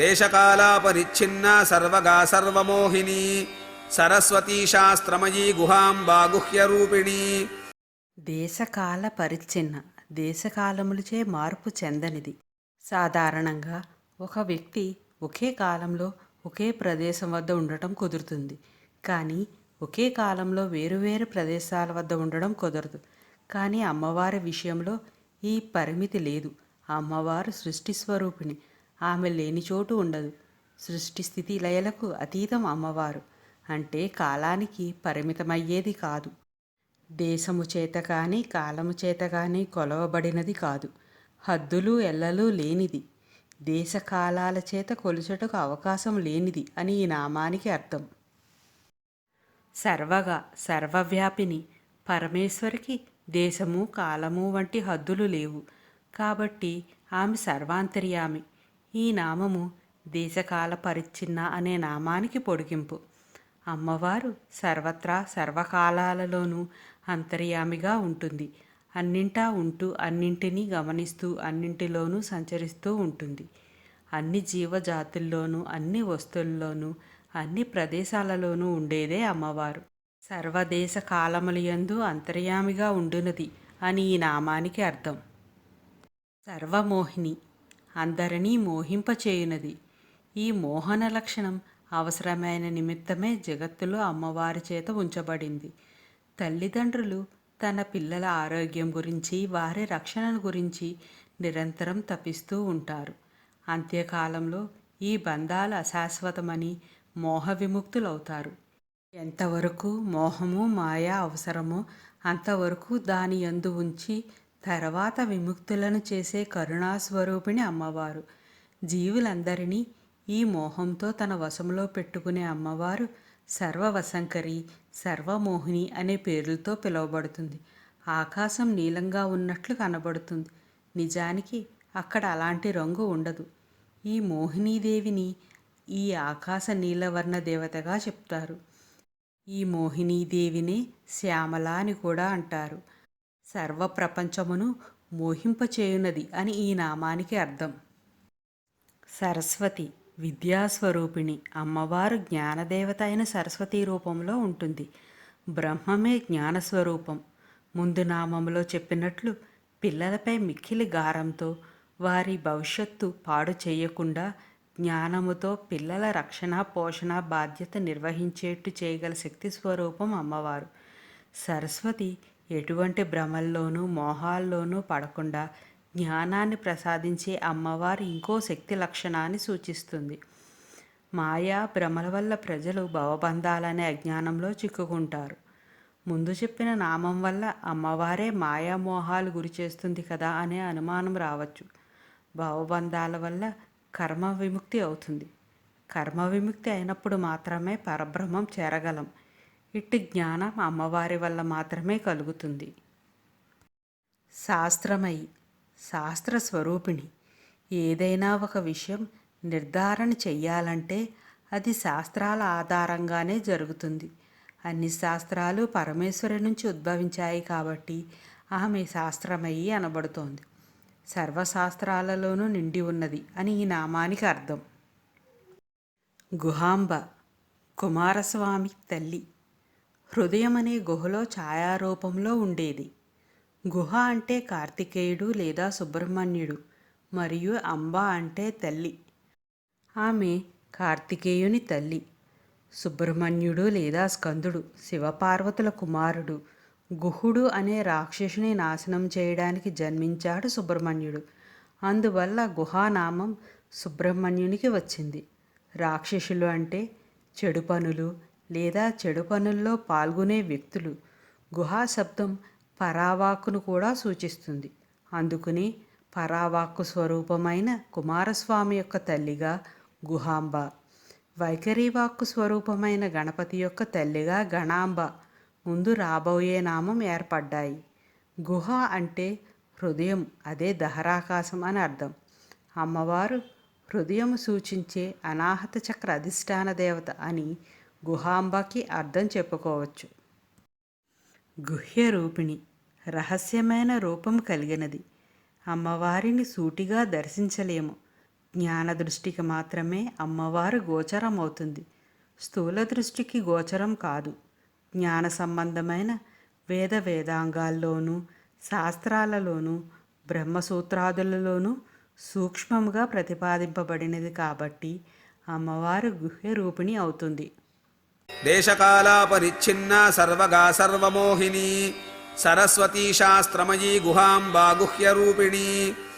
దేశకాలాపరిచ్ఛిన్నా సర్వగా సర్వమోహిని సరస్వతీ శాస్త్రమయీ గుహాం బాగుహ్య రూపిణి దేశకాల పరిచ్ఛిన్న దేశకాలములచే మార్పు చెందనిది. సాధారణంగా ఒక వ్యక్తి ఒకే కాలంలో ఒకే ప్రదేశం వద్ద ఉండటం కుదురుతుంది. కానీ ఒకే కాలంలో వేరువేరు ప్రదేశాల వద్ద ఉండడం కుదరదు. కానీ అమ్మవారి విషయంలో ఈ పరిమితి లేదు. అమ్మవారు సృష్టి స్వరూపిణి. ఆమె లేని చోటు ఉండదు. సృష్టి స్థితి లయలకు అతీతం అమ్మవారు. అంటే కాలానికి పరిమితమయ్యేది కాదు. దేశము చేత కానీ కాలము చేత కానీ కొలవబడినది కాదు. హద్దులు ఎల్లలు లేనిది. దేశ కాలాల చేత కొలుచుటకు అవకాశం లేనిది అని ఈ నామానికి అర్థం. సర్వగా సర్వవ్యాపిని పరమేశ్వరికి దేశము కాలము వంటి హద్దులు లేవు. కాబట్టి ఆమె సర్వాంతర్యామి. ఈ నామము దేశకాల పరిచ్ఛిన్న అనే నామానికి పొడిగింపు. అమ్మవారు సర్వత్రా సర్వకాలాలలోనూ అంతర్యామిగా ఉంటుంది. అన్నింటా ఉంటూ అన్నింటినీ గమనిస్తూ అన్నింటిలోనూ సంచరిస్తూ ఉంటుంది. అన్ని జీవజాతుల్లోనూ అన్ని వస్తువుల్లోనూ అన్ని ప్రదేశాలలోనూ ఉండేదే అమ్మవారు. సర్వదేశ కాలములయందు అంతర్యామిగా ఉండునది అని ఈ నామానికి అర్థం. సర్వమోహిని అందరినీ మోహింపచేయునది. ఈ మోహన లక్షణం అవసరమైన నిమిత్తమే జగత్తులో అమ్మవారి చేత ఉంచబడింది. తల్లిదండ్రులు తన పిల్లల ఆరోగ్యం గురించి వారి రక్షణ గురించి నిరంతరం తపిస్తూ ఉంటారు. అంత్యకాలంలో ఈ బంధాలు అశాశ్వతమని మోహ విముక్తులవుతారు. ఎంతవరకు మోహము మాయ అవసరమో అంతవరకు దాని యందు ఉంచి తర్వాత విముక్తులను చేసే కరుణాస్వరూపిణి అమ్మవారు. జీవులందరినీ ఈ మోహంతో తన వశంలో పెట్టుకునే అమ్మవారు సర్వవశంకరి సర్వమోహిని అనే పేర్లతో పిలువబడుతుంది. ఆకాశం నీలంగా ఉన్నట్లు కనబడుతుంది. నిజానికి అక్కడ అలాంటి రంగు ఉండదు. ఈ మోహినీదేవిని ఈ ఆకాశ నీలవర్ణ దేవతగా చెప్తారు. ఈ మోహినీదేవిని శ్యామల అని కూడా అంటారు. సర్వ ప్రపంచమును మోహింపచేయునది అని ఈ నామానికి అర్థం. సరస్వతి విద్యాస్వరూపిణి అమ్మవారు జ్ఞానదేవత అయిన సరస్వతి రూపంలో ఉంటుంది. బ్రహ్మమే జ్ఞానస్వరూపం. ముందు నామములో చెప్పినట్లు పిల్లలపై మిక్కిలి గారంతో వారి భవిష్యత్తు పాడు చేయకుండా జ్ఞానముతో పిల్లల రక్షణ పోషణ బాధ్యత నిర్వహించేట్టు చేయగల శక్తి స్వరూపం అమ్మవారు. సరస్వతి ఎటువంటి భ్రమల్లోనూ మోహాల్లోనూ పడకుండా జ్ఞానాన్ని ప్రసాదించే అమ్మవారి ఇంకో శక్తి లక్షణాన్ని సూచిస్తుంది. మాయా భ్రమల వల్ల ప్రజలు భవబంధాలనే అజ్ఞానంలో చిక్కుకుంటారు. ముందు చెప్పిన నామం వల్ల అమ్మవారే మాయామోహాలు గురి చేస్తుంది కదా అనే అనుమానం రావచ్చు. భవబంధాల వల్ల కర్మ విముక్తి అవుతుంది. కర్మ విముక్తి అయినప్పుడు మాత్రమే పరబ్రహ్మం చేరగలం. ఇట్టి జ్ఞానం అమ్మవారి వల్ల మాత్రమే కలుగుతుంది. శాస్త్రమై శాస్త్ర స్వరూపిణి ఏదైనా ఒక విషయం నిర్ధారణ చెయ్యాలంటే అది శాస్త్రాల ఆధారంగానే జరుగుతుంది. అన్ని శాస్త్రాలు పరమేశ్వరి నుంచి ఉద్భవించాయి కాబట్టి ఆమె శాస్త్రమయ్యి అనబడుతోంది. సర్వశాస్త్రాలలోనూ నిండి ఉన్నది అని ఈ నామానికి అర్థం. గుహాంబ కుమారస్వామి తల్లి. హృదయం అనే గుహలో ఛాయారూపంలో ఉండేది. గుహ అంటే కార్తికేయుడు లేదా సుబ్రహ్మణ్యుడు మరియు అంబ అంటే తల్లి. ఆమె కార్తికేయుని తల్లి. సుబ్రహ్మణ్యుడు లేదా స్కందుడు శివపార్వతుల కుమారుడు గుహుడు అనే రాక్షసుని నాశనం చేయడానికి జన్మించాడు సుబ్రహ్మణ్యుడు. అందువల్ల గుహానామం సుబ్రహ్మణ్యునికి వచ్చింది. రాక్షసులు అంటే చెడు పనులు లేదా చెడు పనుల్లో పాల్గొనే వ్యక్తులు గుహా శబ్దం పరావాక్కును కూడా సూచిస్తుంది. అందుకని పరావాక్కు స్వరూపమైన కుమారస్వామి యొక్క తల్లిగా గుహాంబ వైఖరీవాక్కు స్వరూపమైన గణపతి యొక్క తల్లిగా గణాంబ ముందు రాబోయే నామం ఏర్పడ్డాయి. గుహ అంటే హృదయం అదే దహరాకాశం అని అర్థం. అమ్మవారు హృదయం సూచించే అనాహత చక్ర అధిష్టాన దేవత అని గుహాంబకి అర్థం చెప్పుకోవచ్చు. గుహ్య రూపిణి రహస్యమైన రూపం కలిగినది. అమ్మవారిని సూటిగా దర్శించలేము. జ్ఞాన దృష్టికి మాత్రమే అమ్మవారు గోచరం అవుతుంది స్థూల దృష్టికి గోచరం కాదు. జ్ఞాన సంబంధమైన వేద వేదాంగాల్లోనూ శాస్త్రాలలోనూ బ్రహ్మసూత్రాదులలోనూ సూక్ష్మముగా ప్రతిపాదింపబడినది కాబట్టి అమ్మవారు గుహ్య రూపిణి అవుతుంది. దేశకాలాపరిచ్ఛిన్న సర్వగా సర్వమోహిని సరస్వతీ శాస్త్రమయీ గుహాంబా గుహ్యరూపిణి